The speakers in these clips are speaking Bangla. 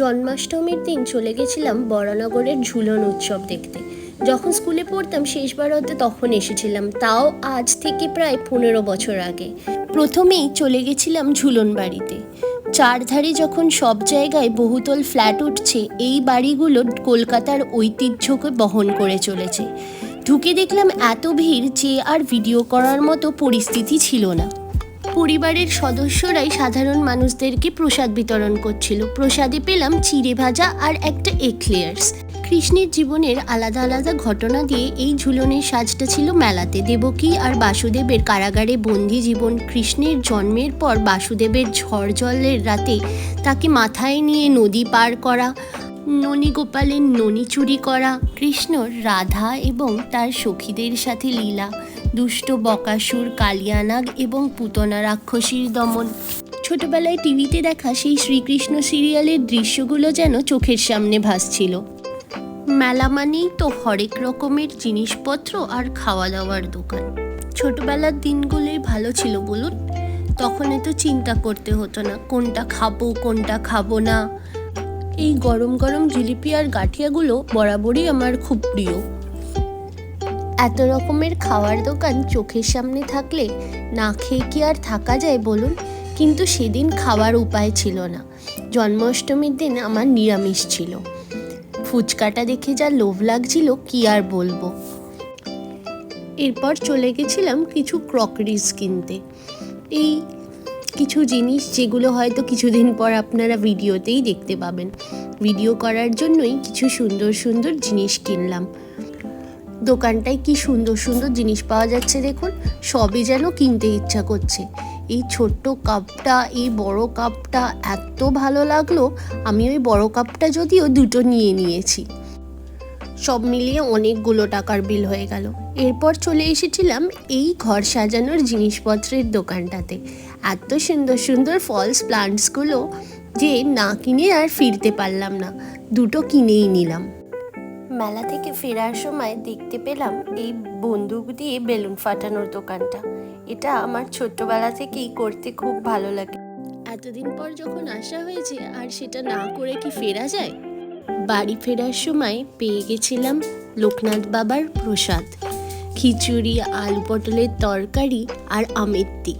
জন্মাষ্টমীর দিন চলে গেছিলাম বরানগরের ঝুলন উৎসব দেখতে। যখন স্কুলে পড়তাম শেষবার হতে তখন এসেছিলাম। তাও আজ থেকে প্রায় পনেরো বছর আগে। প্রথমেই চলে গেছিলাম ঝুলন বাড়িতে। চারধারে যখন সব জায়গায় বহুতল ফ্ল্যাট উঠছে, এই বাড়িগুলো কলকাতার ঐতিহ্যকে বহন করে চলেছে। ঢুকে দেখলাম এত ভিড় যে আর ভিডিও করার মতো পরিস্থিতি ছিল না। পরিবারের সদস্যরাই সাধারণ মানুষদেরকে প্রসাদ বিতরণ করছিল। প্রসাদে পেলাম চিড়ে ভাজা আর একটা এক্লেয়ার্স কৃষ্ণের জীবনের আলাদা আলাদা ঘটনা দিয়ে এই ঝুলনের সাজটা ছিল মেলাতে। দেবকী আর বাসুদেবের কারাগারে বন্দি জীবন কৃষ্ণের জন্মের পর বাসুদেবের ঝড় জলের রাতে তাকে মাথায় নিয়ে নদী পার করা, ননী গোপালের ননী চুরি করা কৃষ্ণর রাধা এবং তার সখীদের সাথে লীলা। দুষ্ট বকাসুর, কালিয়ানাগ এবং পুতনা রাক্ষসীর দমন। ছোটবেলায় টিভিতে দেখা সেই শ্রীকৃষ্ণ সিরিয়ালের দৃশ্যগুলো যেন চোখের সামনে ভাসছিল। মেলা মানেই তো হরেক রকমের জিনিসপত্র আর খাওয়া দাওয়ার দোকান। ছোটবেলার দিনগুলোই ভালো ছিল বলুন। তখন এত চিন্তা করতে হতো না, কোনটা খাব কোনটা খাব না। এই গরম গরম জিলিপি আর গাঠিয়াগুলো বরাবরই আমার খুব প্রিয়। এত রকমের খাওয়ার দোকান চোখের সামনে থাকলে না খেয়ে কি আর থাকা যায় বলুন? কিন্তু সেদিন খাওয়ার উপায় ছিল না। জন্মাষ্টমীর দিন আমার নিরামিষ ছিল। ফুচকাটা দেখে যা লোভ লাগছিল, কি আর বলব? এরপর চলে গেছিলাম কিছু ক্রকারিজ কিনতে। এই কিছু জিনিস যেগুলো হয়তো কিছুদিন পর আপনারা ভিডিওতেই দেখতে পাবেন। ভিডিও করার জন্যই কিছু সুন্দর সুন্দর জিনিস কিনলাম। দোকানটায় কি সুন্দর সুন্দর জিনিস পাওয়া যাচ্ছে দেখুন, সবই যেন কিনতে ইচ্ছা করছে। এই ছোট্ট কাপটা, এই বড় কাপটা এত ভালো লাগল, আমি ওই বড় কাপটা যদিও দুটো নিয়ে নিয়েছি। সব মিলিয়ে অনেকগুলো টাকার বিল হয়ে গেল। এরপর চলে এসেছিলাম এই ঘর সাজানোর জিনিসপত্রের দোকানটাতে। এত সুন্দর সুন্দর ফলস প্লান্টসগুলো যে না কিনে আর ফিরতে পারলাম না। দুটো কিনেই নিলাম। মেলা থেকে ফেরার সময় দেখতে পেলাম এই বন্দুক দিয়ে বেলুন ফাটানোর দোকানটা। এটা আমার ছোট্টবেলা থেকেই করতে খুব ভালো লাগে। এতদিন পর যখন আসা হয়েছে আর সেটা না করে কি ফেরা যায়? বাড়ি ফেরার সময় পেয়ে গেছিলাম লোকনাথ বাবার প্রসাদ। খিচুড়ি আলু পটলের তরকারি আর আমেত্তি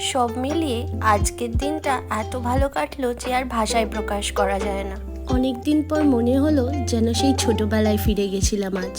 সব মিলিয়ে আজকের দিনটা এত ভালো কাটলো যে আর ভাষায় প্রকাশ করা যায় না। অনেক দিন পর মনে হলো যেন সেই ছোটবেলায় ফিরে গেছিলাম আজ।